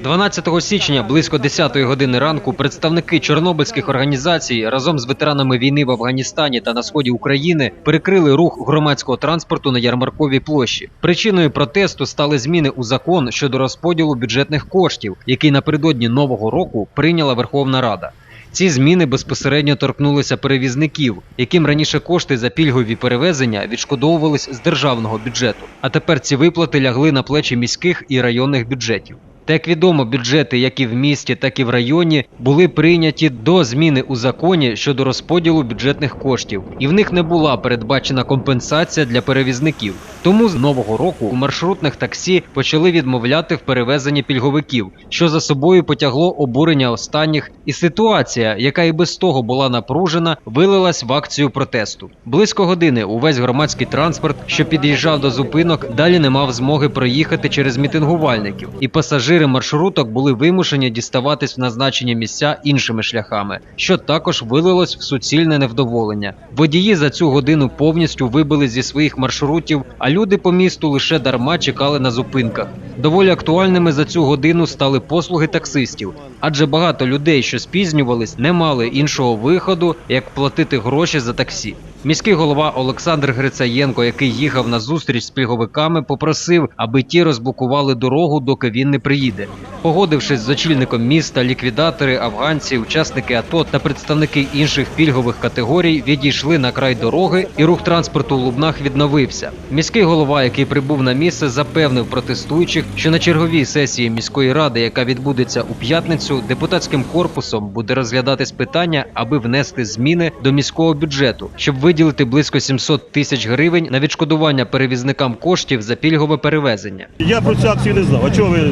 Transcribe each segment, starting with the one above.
12 січня близько 10 години ранку представники чорнобильських організацій разом з ветеранами війни в Афганістані та на сході України перекрили рух громадського транспорту на ярмарковій площі. Причиною протесту стали зміни у закон щодо розподілу бюджетних коштів, який напередодні нового року прийняла Верховна Рада. Ці зміни безпосередньо торкнулися перевізників, яким раніше кошти за пільгові перевезення відшкодовувались з державного бюджету. А тепер ці виплати лягли на плечі міських і районних бюджетів. Та як відомо, бюджети як і в місті, так і в районі були прийняті до зміни у законі щодо розподілу бюджетних коштів, і в них не була передбачена компенсація для перевізників. Тому з нового року у маршрутних таксі почали відмовляти в перевезенні пільговиків, що за собою потягло обурення останніх, і ситуація, яка і без того була напружена, вилилась в акцію протесту. Близько години увесь громадський транспорт, що під'їжджав до зупинок, далі не мав змоги проїхати через мітингувальників, і пасажири маршруток були вимушені діставатись в назначені місця іншими шляхами, що також вилилось в суцільне невдоволення. Водії за цю годину повністю вибили зі своїх маршрутів, а люди по місту лише дарма чекали на зупинках. Доволі актуальними за цю годину стали послуги таксистів, адже багато людей, що спізнювались, не мали іншого виходу, як платити гроші за таксі. Міський голова Олександр Грицаєнко, який їхав на зустріч з пільговиками, попросив, аби ті розблокували дорогу, доки він не приїде. Погодившись з очільником міста, ліквідатори, афганці, учасники АТО та представники інших пільгових категорій відійшли на край дороги, і рух транспорту у Лубнах відновився. Міський голова, який прибув на місце, запевнив протестуючих, що на черговій сесії міської ради, яка відбудеться у п'ятницю, депутатським корпусом буде розглядатись питання, аби внести зміни до міського бюджету, щоб виділити близько 700 тисяч гривень на відшкодування перевізникам коштів за пільгове перевезення. Я про цю акцію не знав. А чого ви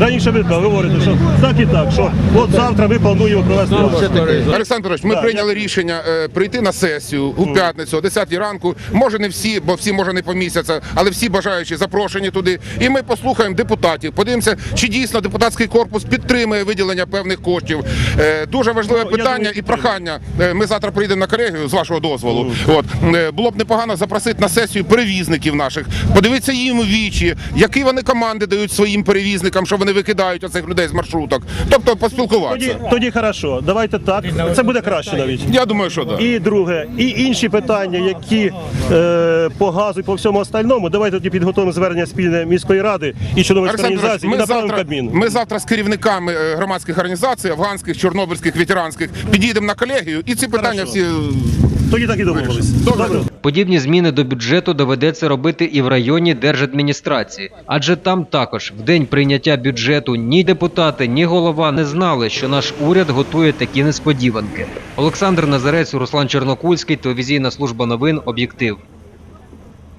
раніше ви говорите, що так і так, що от завтра ми плануємо провести. акцію. Олександр ми прийняли рішення е, прийти на сесію у п'ятницю о 10 ранку. Може не всі, бо всі може не помістяться, але всі бажаючі запрошені туди. І ми послухаємо депутатів. Подивимося, чи дійсно депутатський корпус підтримує виділення певних коштів. Е, Дуже важливе Ну, я питання думаю, і прохання. Е, Ми завтра прийдемо на колегію з вашого дозволу. От Е, було б непогано запросити на сесію перевізників наших, подивитися їм у вічі, які вони команди дають своїм перевізникам, що вони викидають оцих людей з маршруток. Тобто поспілкуватися. тоді тоді хорошо, давайте так. Це буде краще навіть. Я думаю, що так. І друге, і інші питання, які е, по газу і по всьому остальному, давайте тоді підготуємо звернення спільне міської ради і чорнобильської організації і ми направимо завтра, Кабмін. ми завтра з керівниками е, громадських організацій, афганських, чорнобильських, ветеранських, підійдемо на колегію і ці питання Хорошо. всі. Тоді так і домовились. Добре. Подібні зміни до бюджету доведеться робити і в районі держадміністрації, адже там також в день прийняття бюджету ні депутати, ні голова не знали, що наш уряд готує такі несподіванки. Олександр Назарець, Руслан Чорнокульський, телевізійна служба новин, об'єктив.